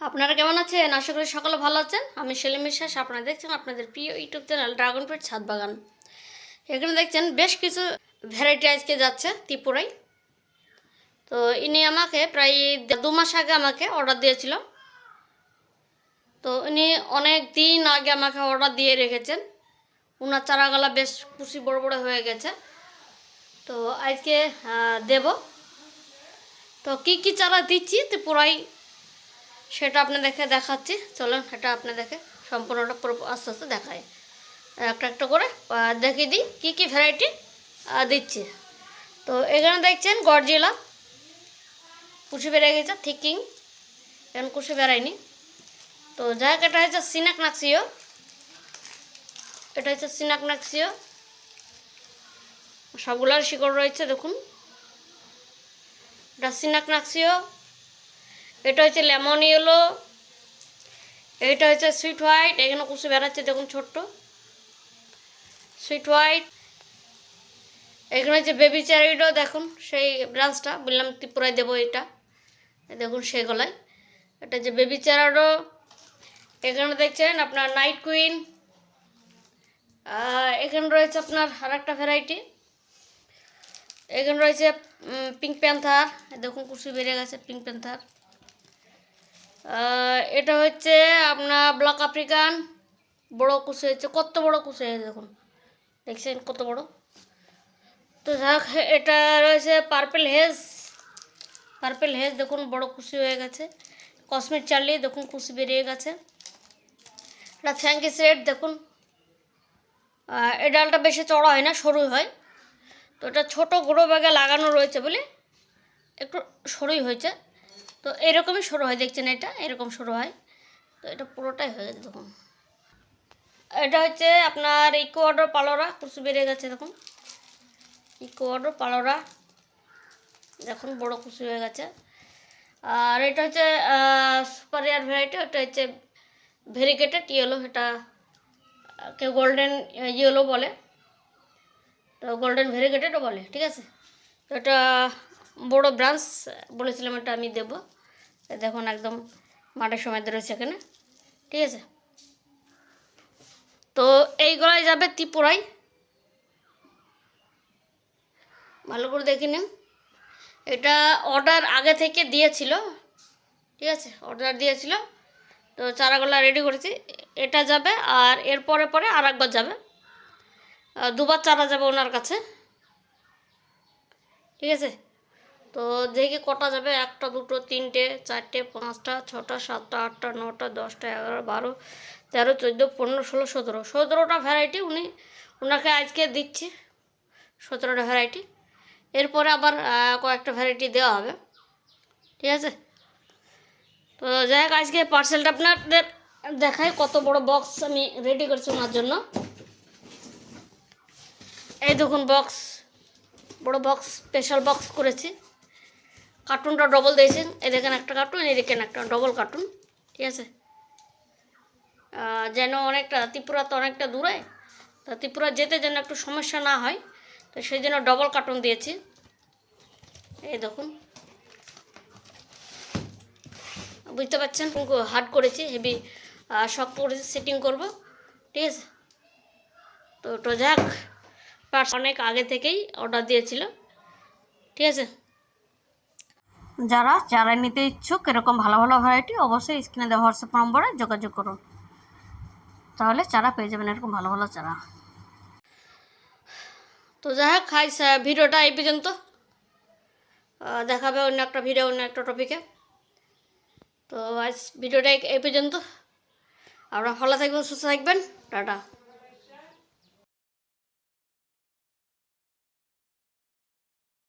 আপনারা কেমন আছেন? আশা করি সকলে ভালো আছেন। আমি সেলিম বিশ্বাস, আপনারা দেখছেন আপনাদের প্রিয় ইউটিউব চ্যানেল ড্রাগন ফ্রুট ছাদ বাগান। এখানে দেখছেন বেশ কিছু ভ্যারাইটি আজকে যাচ্ছে ত্রিপুরায়। তো ইনি আমাকে প্রায় দু মাস আগে আমাকে অর্ডার দিয়েছিল। তো ইনি অনেক দিন আগে আমাকে অর্ডার দিয়ে রেখেছেন। ওনার চারাগুলা বেশ কুশি বড় বড় হয়ে গেছে। তো আজকে দেব। তো কি কি চারা দিচ্ছি ত্রিপুরায়? সেটা আপনাদেরকে দেখাচ্ছি। চলুন, এটা আপনাদেরকে সম্পূর্ণটা পুরো আস্তে আস্তে দেখায় একটা একটা করে দেখিয়ে দিই কী কী ভ্যারাইটি দিচ্ছি। তো এখানে দেখছেন গরজিলা কুশি বেড়ে গেছে থিকিং এখন কুশি বেড়ায়নি। তো যাই হোক, এটা হচ্ছে সিনাক নাক্সিও এটা হচ্ছে সিনাক নাক্সিও সবগুলার শিকড় রয়েছে, দেখুন। এটা সিনাক নাক্সিও এটা হচ্ছে লেমন ইয়েলো, এটা হচ্ছে সুইট হোয়াইট এখানে কুচি বেড়াচ্ছে, দেখুন ছোট্ট। সুইট হোয়াইট এখানে হচ্ছে বেবি চ্যারিডো দেখুন সেই ব্রাঞ্চটা বললাম ত্রিপুরায় দেবো এটা। দেখুন সেই গলায়। এটা যে বেবি চ্যারাডো এখানে দেখছেন আপনার নাইট কুইন এখানে রয়েছে আপনার আর একটা ভ্যারাইটি এখানে রয়েছে পিঙ্ক প্যান্থার দেখুন কুচি বেড়ে গেছে পিঙ্ক প্যান্থার এটা হচ্ছে আপনার ব্লক আফ্রিকান। বড় কুচে হচ্ছে, কত বড় হয়েছে দেখুন। দেখছেন কত বড়? তো যাক, এটা রয়েছে পার্পেল হেজ পার্পেল হেজ দেখুন, বড় কুচি হয়ে গেছে। কসমিক চার্লি দেখুন কুচি বেরিয়ে গেছে। এটা থ্যাঙ্কি সেট দেখুন। এ ডালটা বেশি চড়া হয় না সরু হয়। তো এটা ছোটো, গুঁড়ো ব্যাগে লাগানো রয়েছে বলে একটু সরুই হয়েছে। তো এরকমই শুরু হয়, দেখছেন এটা? এরকম শুরু হয়। তো এটা পুরোটাই হয়ে গেছে দেখুন। এটা হচ্ছে আপনার ইকোয়াডর পালোরা কুচু বেড়ে গেছে দেখুন। ইকোয়াডর পালোরা, দেখুন বড় কুচি হয়ে গেছে। আর এটা হচ্ছে সুপার এয়ার ভ্যারাইটি এটা হচ্ছে ভেরিকেটেড ইয়েলো, এটা কেউ গোল্ডেন ইয়েলো বলে। তো গোল্ডেন ভেরিকেটেডও বলে, ঠিক আছে? তো এটা বড় ব্রাঞ্চ বলেছিলাম এটা আমি দেবো। দেখুন একদম মাঠের সময় রয়েছে এখানে। ঠিক আছে? তো এইগুলাই যাবে ত্রিপুরায়। ভালো করে দেখে নিন। এটা অর্ডার আগে থেকে দিয়েছিল। ঠিক আছে? অর্ডার দিয়েছিল। তো চারাগুলা রেডি করেছি। এটা যাবে আর এর পরে পরে আর একবার যাবে দুবার চারা যাবে ওনার কাছে। ঠিক আছে? তো দেখি কটা যাবে? একটা, দুটো, তিনটে, চারটে, পাঁচটা, ছটা, সাতটা, আটটা, নটা, দশটা, এগারো, বারো, তেরো, চোদ্দ, পনেরো, ষোলো, সতেরো। সতেরোটা ভ্যারাইটি উনি ওনাকে আজকে দিচ্ছি। সতেরোটা ভ্যারাইটি এরপরে আবার কয়েকটা ভ্যারাইটি দেওয়া হবে। ঠিক আছে? তো যাই হোক, আজকে পার্সেলটা আপনাদের দেখাই কত বড় বক্স আমি রেডি করেছি ওনার জন্য। এই দেখুন বক্স বড় বক্স স্পেশাল বক্স করেছি। কার্টুনটা ডবল দিয়েছেন। এই দেখেন একটা কার্টুন, এই দেখেন একটা ডবল কার্টুন, ঠিক আছে? যেন অনেকটা, ত্রিপুরা তো অনেকটা দূরে, তো ত্রিপুরা যেতে যেন একটু সমস্যা না হয়, তো সেই জন্য ডবল কার্টুন দিয়েছি। এই দেখুন। বুঝতে পারছেন হার্ড করেছি, হেভি শক্ত করেছি সেটিং করব, ঠিক আছে? তো যাক, পার্স অনেক আগে থেকেই অর্ডার দিয়েছিল, ঠিক আছে? যারা চারা নিতে ইচ্ছুক, এরকম ভালো ভালো ভ্যারাইটি অবশ্যই স্ক্রিনে দেওয়া হোয়াটসঅ্যাপ নম্বরে যোগাযোগ করুন। তাহলে চারা পেয়ে যাবেন এরকম ভালো ভালো চারা। তো যাই হোক খাই ভিডিওটা এই পর্যন্ত। দেখাবে অন্য একটা ভিডিও অন্য একটা টপিকে তো আজ ভিডিওটা এই পর্যন্ত। আপনারা ভালো থাকবেন, সুস্থ থাকবেন। টাটা।